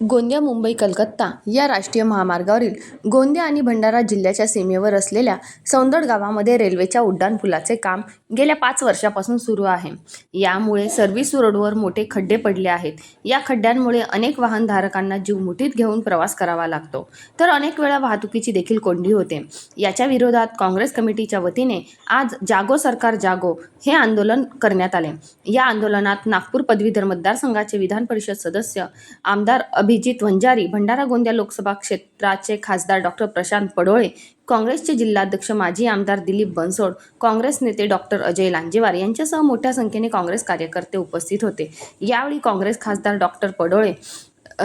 गोंदिया मुंबई कलकत्ता या राष्ट्रीय महामार्गावरील गोंदिया आणि भंडारा जिल्ह्याच्या सीमेवर असलेल्या सौंदड गावामध्ये रेल्वेच्या उड्डाणपुलाचे काम गेल्या पाच वर्षापासून सुरू आहे. यामुळे सर्व्हिस रोडवर मोठे खड्डे पडले आहेत. या खड्ड्यांमुळे अनेक वाहनधारकांना जीव मुठीत घेऊन प्रवास करावा लागतो. तर अनेक वेळा वाहतुकीची देखील कोंडी होते. याच्या विरोधात काँग्रेस कमिटीच्या वतीने आज जागो सरकार जागो हे आंदोलन करण्यात आले. या आंदोलनात नागपूर पदवीधर मतदारसंघाचे विधान परिषद सदस्य आमदार अभिजित वंजारी भंडारा गोंदिया लोकसभा क्षेत्राचे खासदार डॉक्टर प्रशांत पडोळे काँग्रेसचे जिल्हाध्यक्ष माजी आमदार दिलीप बनसोड काँग्रेस नेते डॉक्टर अजय लांजेवार यांच्यासह मोठ्या संख्येने काँग्रेस कार्यकर्ते उपस्थित होते. यावेळी काँग्रेस खासदार डॉक्टर पडोळे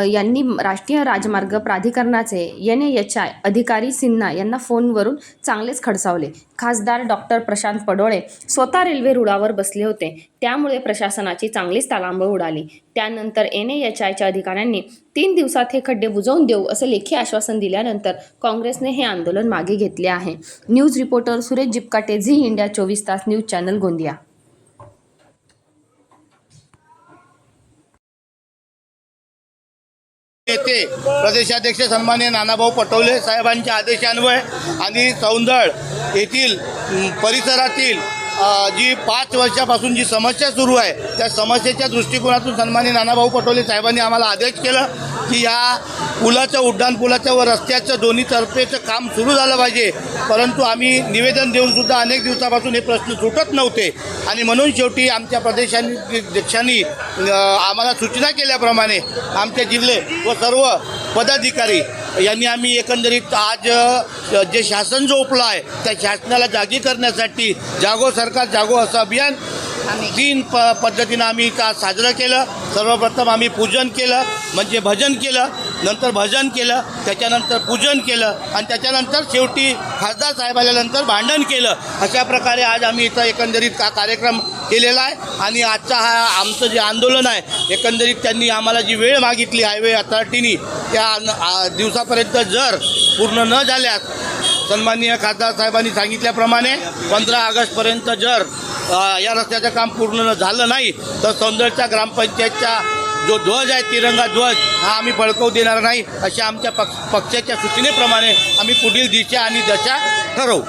यांनी राष्ट्रीय राजमार्ग प्राधिकरणाचे एन एच आय अधिकारी सिन्हा यांना फोनवरून चांगलेच खडसावले. खासदार डॉक्टर प्रशांत पडोळे स्वतः रेल्वे रुळावर बसले होते. त्यामुळे प्रशासनाची चांगलीच तालांबळ उडाली. त्यानंतर एन एच आयच्या अधिकाऱ्यांनी तीन दिवसात हे खड्डे बुजवून देऊ असे लेखी आश्वासन दिल्यानंतर काँग्रेसने हे आंदोलन मागे घेतले आहे. News reporter Suresh Jipkate Zee India चोवीस तास न्यूज चॅनल गोंदिया. येथे प्रदेशाध्यक्ष सन्मान्य नानाभाऊ पटोले साहेबांच्या आदेशान्वये आणि सौंदळ येथील परिसरातील जी पाच वर्षापासून जी समस्या सुरू आहे त्या समस्येच्या दृष्टिकोनातून सन्मान्य नानाभाऊ पटोले साहेबांनी आम्हाला आदेश केला. की या पुलाचं उड्डाणपुलाचं व रस्त्याचं दोन्ही तर्फेचं काम सुरू झालं पाहिजे. परंतु आम्ही निवेदन देऊनसुद्धा अनेक दिवसापासून हे प्रश्न सुटत नव्हते. आणि म्हणून शेवटी आमच्या प्रदेशाध्यक्षांनी आम्हाला सूचना केल्याप्रमाणे आमचे जिल्हे व सर्व पदाधिकारी यांनी आम्ही एकंदरीत आज जे शासन जो उपला आहे त्या शासनाला जागी करण्यासाठी जागो सरकार जागो असं अभियान तीन प पद्धतीनं आम्ही का साजरं केलं सर्वप्रथम आम्ही पूजन केलं म्हणजे भजन केलं नंतर भजन केलं त्याच्यानंतर पूजन केलं आणि त्याच्यानंतर शेवटी खासदार साहेब आल्यानंतर भांडण केलं. अशा प्रकारे आज आम्ही इथं एकंदरीत का कार्यक्रम केलेला आहे. आणि आजचा हा आमचं जे आंदोलन आहे एकंदरीत त्यांनी आम्हाला जी वेळ मागितली हायवे अथॉरिटीनी त्या दिवसापर्यंत जर पूर्ण न झाल्यास सन्माननीय खासदार साहेबांनी सांगितल्याप्रमाणे पंधरा ऑगस्टपर्यंत जर या रस्त्याचं काम पूर्ण झालं नाही तर सौंदर्यच्या ग्रामपंचायतच्या जो ध्वज आहे तिरंगा ध्वज हा आम्ही फडकवू देणार नाही अशा आमच्या पक्ष पक्षाच्या सूचनेप्रमाणे आम्ही पुढील दिशा आणि दशा ठरवू.